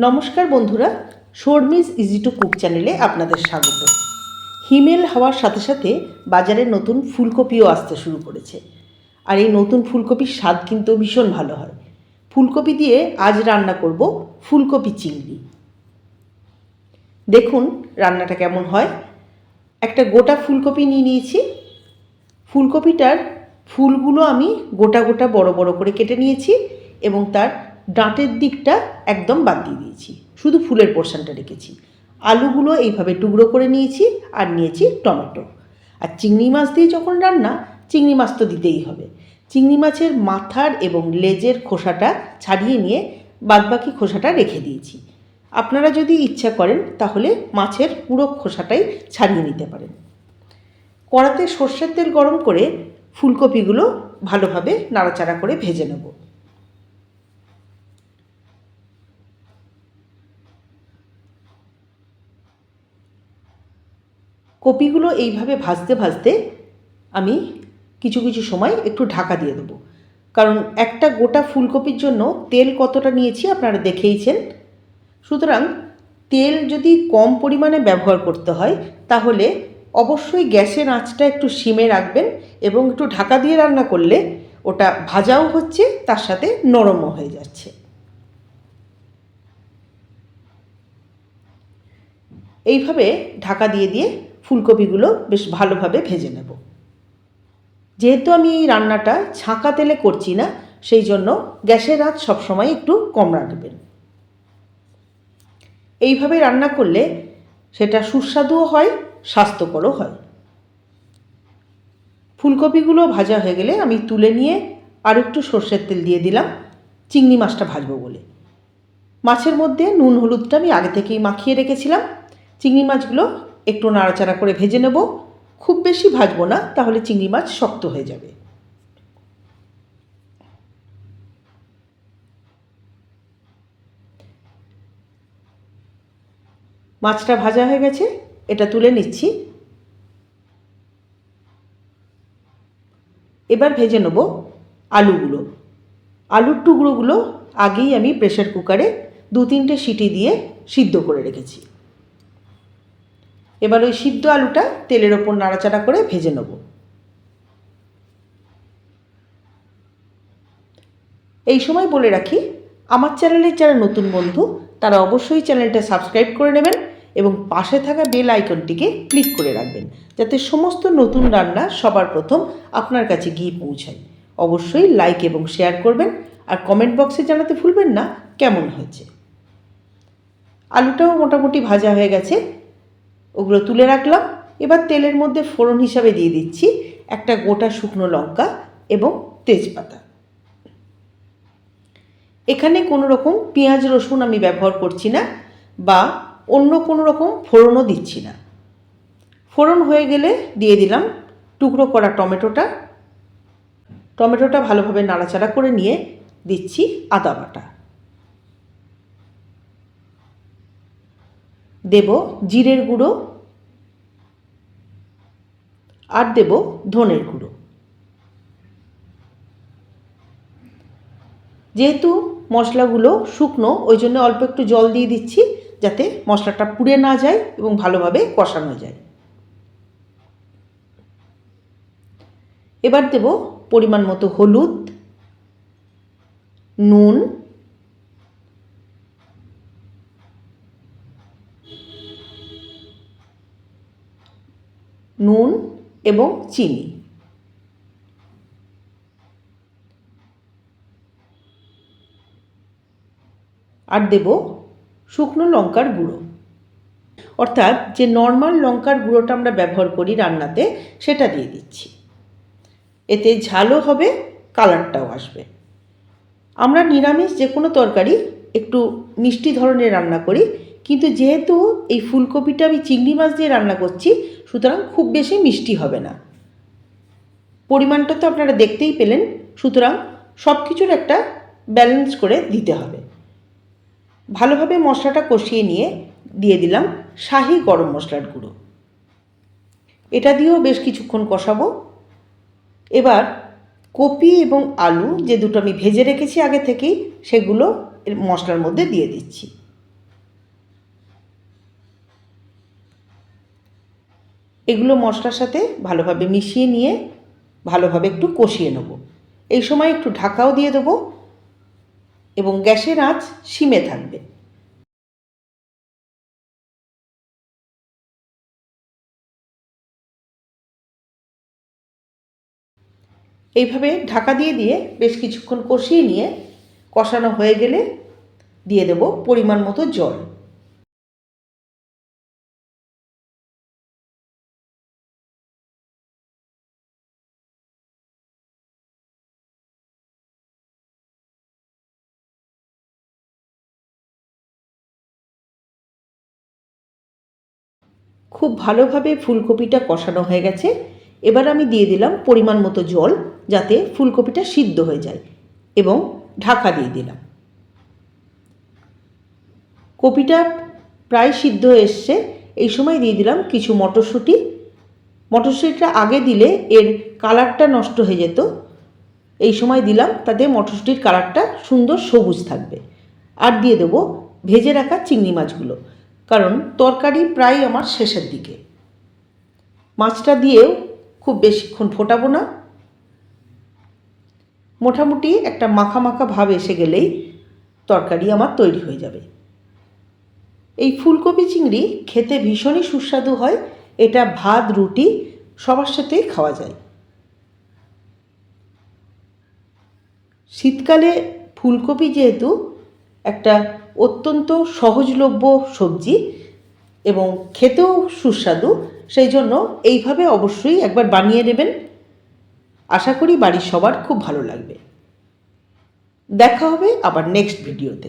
নমস্কার বন্ধুরা, Sharmi's easy to cook চ্যানেলে আপনাদের স্বাগত। হিমেল হওয়ার সাথে সাথে বাজারে নতুন ফুলকপিও আসতে শুরু করেছে। আর এই নতুন ফুলকপির স্বাদ কিন্তু ভীষণ ভালো হয়। ফুলকপি দিয়ে আজ রান্না করব ফুলকপি চিংড়ি। দেখুন রান্নাটা কেমন হয়। একটা গোটা ফুলকপি নিয়ে নিয়েছি। ফুলকপিটার ফুলগুলো আমি গোটা গোটা বড় বড় করে কেটে নিয়েছি এবং তার ডাঁটের দিকটা একদম বাদ দিয়ে দিয়েছি। শুধু ফুলের পোর্শনটা রেখেছি। আলুগুলো এইভাবে টুকরো করে নিয়েছি আর নিয়েছি টমেটো। আর চিংড়ি মাছ দিয়ে যখন রান্না, চিংড়ি মাছ তো দিতেই হবে। চিংড়ি মাছের মাথার এবং লেজের খোসাটা ছাড়িয়ে নিয়ে বাদবাকি খোসাটা রেখে দিয়েছি। আপনারা যদি ইচ্ছা করেন, তাহলে মাছের পুরো খোসাটাই ছাড়িয়ে নিতে পারেন। কড়াতে সর্ষের তেল গরম করে ফুলকপিগুলো ভালোভাবে নাড়াচাড়া করে ভেজে নেব। কপিগুলো এইভাবে ভাজতে ভাজতে আমি কিছু কিছু সময় একটু ঢাকা দিয়ে দেবো। কারণ একটা গোটা ফুলকপির জন্য তেল কতটা নিয়েছি আপনারা দেখেইছেন। সুতরাং তেল যদি কম পরিমাণে ব্যবহার করতে হয়, তাহলে অবশ্যই গ্যাসের আঁচটা একটু সিমে রাখবেন এবং একটু ঢাকা দিয়ে রান্না করলে ওটা ভাজাও হচ্ছে, তার সাথে নরমও হয়ে যাচ্ছে। এইভাবে ঢাকা দিয়ে দিয়ে ফুলকপিগুলো বেশ ভালোভাবে ভেজে নেব। যেহেতু আমি এই রান্নাটা ছাঁকা তেলে করছি না, সেই জন্য গ্যাসের আঁচ সবসময় একটু কম রাখবেন। এইভাবে রান্না করলে সেটা সুস্বাদুও হয়, স্বাস্থ্যকরও হয়। ফুলকপিগুলো ভাজা হয়ে গেলে আমি তুলে নিয়ে আর একটু সর্ষের তেল দিয়ে দিলাম, চিংড়ি মাছটা ভাজবো বলে। মাছের মধ্যে নুন, হলুদটা আমি আগে থেকেই মাখিয়ে রেখেছিলাম। চিংড়ি মাছগুলো একটু নাড়াচাড়া করে ভেজে নেব। খুব বেশি ভাজবো না, তাহলে চিংড়ি মাছ শক্ত হয়ে যাবে। মাছটা ভাজা হয়ে গেছে, এটা তুলে নিচ্ছি। এবার ভেজে নেব আলুগুলো। আলুর টুকরোগুলো আগেই আমি প্রেশার কুকারে দু তিনটে সিটি দিয়ে সিদ্ধ করে রেখেছি। এবার ওই সিদ্ধ আলুটা তেলের ওপর নাড়াচাড়া করে ভেজে নেব। এই সময় বলে রাখি, আমার চ্যানেলের যারা নতুন বন্ধু, তারা অবশ্যই চ্যানেলটা সাবস্ক্রাইব করে নেবেন এবং পাশে থাকা বেল আইকনটিকে ক্লিক করে রাখবেন, যাতে সমস্ত নতুন রান্না সবার প্রথম আপনার কাছে গিয়ে পৌঁছায়। অবশ্যই লাইক এবং শেয়ার করবেন আর কমেন্ট বক্সে জানাতে ভুলবেন না, কেমন হয়েছে। আলুটাও মোটামুটি ভাজা হয়ে গেছে ওগুলো তুলে রাখলাম। এবার তেলের মধ্যে ফোড়ন হিসাবে দিয়ে দিচ্ছি একটা গোটা শুকনো লঙ্কা এবং তেজপাতা। এখানে কোনো রকম পেঁয়াজ, রসুন আমি ব্যবহার করছি না বা অন্য কোনো রকম ফোড়নও দিচ্ছি না। ফোড়ন হয়ে গেলে দিয়ে দিলাম টুকরো করা টমেটোটা। টমেটোটা ভালোভাবে নাড়াচাড়া করে নিয়ে দিচ্ছি আদা বাটা। দেব জিরের গুঁড়ো আর দেব ধনের গুঁড়ো। যেহেতু মশলাগুলো শুকনো, ওই জন্য অল্প একটু জল দিয়ে দিচ্ছি যাতে মশলাটা পুড়ে না যায় এবং ভালোভাবে কষানো যায়। এবার দেব পরিমাণ মতো হলুদ, নুন নুন এবং চিনি। আর দেব শুকনো লঙ্কার গুঁড়ো। অর্থাৎ যে নর্মাল লঙ্কার গুঁড়োটা আমরা ব্যবহার করি রান্নাতে, সেটা দিয়ে দিচ্ছি। এতে ঝালও হবে কালারটাও আসবে। আমরা নিরামিষ যে কোনো তরকারি একটু মিষ্টি ধরনের রান্না করি কিন্তু যেহেতু এই ফুলকপিটা আমি চিংড়ি মাছ দিয়ে রান্না করছি, সুতরাং খুব বেশি মিষ্টি হবে না। পরিমাণটা তো আপনারা দেখতেই পেলেন, সুতরাং সব কিছুর একটা ব্যালেন্স করে দিতে হবে। ভালোভাবে মশলাটা কষিয়ে নিয়ে দিয়ে দিলাম শাহি গরম মশলার গুঁড়ো। এটা দিয়েও বেশ কিছুক্ষণ কষাবো। এবার কপি এবং আলু যে দুটো আমি ভেজে রেখেছি আগে থেকেই, সেগুলো মশলার মধ্যে দিয়ে দিচ্ছি। এগুলো মশলার সাথে ভালোভাবে মিশিয়ে নিয়ে ভালোভাবে একটু কষিয়ে নেব। এই সময় একটু ঢাকাও দিয়ে দেবো এবং গ্যাসের আঁচ সিমে থাকবে। এইভাবে ঢাকা দিয়ে দিয়ে বেশ কিছুক্ষণ কষিয়ে নিয়ে কষানো হয়ে গেলে দিয়ে দেব পরিমাণ মতো জল। খুব ভালোভাবে ফুলকপিটা কষানো হয়ে গেছে। এবার আমি দিয়ে দিলাম পরিমাণ মতো জল যাতে ফুলকপিটা সিদ্ধ হয়ে যায় এবং ঢাকা দিয়ে দিলাম। কপিটা প্রায় সিদ্ধ এসছে। এই সময় দিয়ে দিলাম কিছু মটরশুঁটি। মটরশুঁটিটা আগে দিলে এর কালারটা নষ্ট হয়ে যেত। এই সময় দিলাম তাতে মটরশুঁটির কালারটা সুন্দর সবুজ থাকবে। আর দিয়ে দেবো ভেজে রাখা চিংড়ি মাছগুলো। কারণ তরকারি প্রায় আমার শেষের দিকে। মাছটা দিয়েও খুব বেশিক্ষণ ফোটাবো না। মোটামুটি একটা মাখা মাখা ভাব এসে গেলেই তরকারি আমার তৈরি হয়ে যাবে। এই ফুলকপি চিংড়ি খেতে ভীষণই সুস্বাদু হয়, এটা ভাত, রুটি সবার সাথেই খাওয়া যায়। শীতকালে ফুলকপি যেহেতু একটা অত্যন্ত সহজলভ্য সবজি এবং খেতেও সুস্বাদু, সেই জন্য এইভাবে অবশ্যই একবার বানিয়ে নেবেন। আশা করি বাড়ির সবার খুব ভালো লাগবে। দেখা হবে আবার নেক্সট ভিডিওতে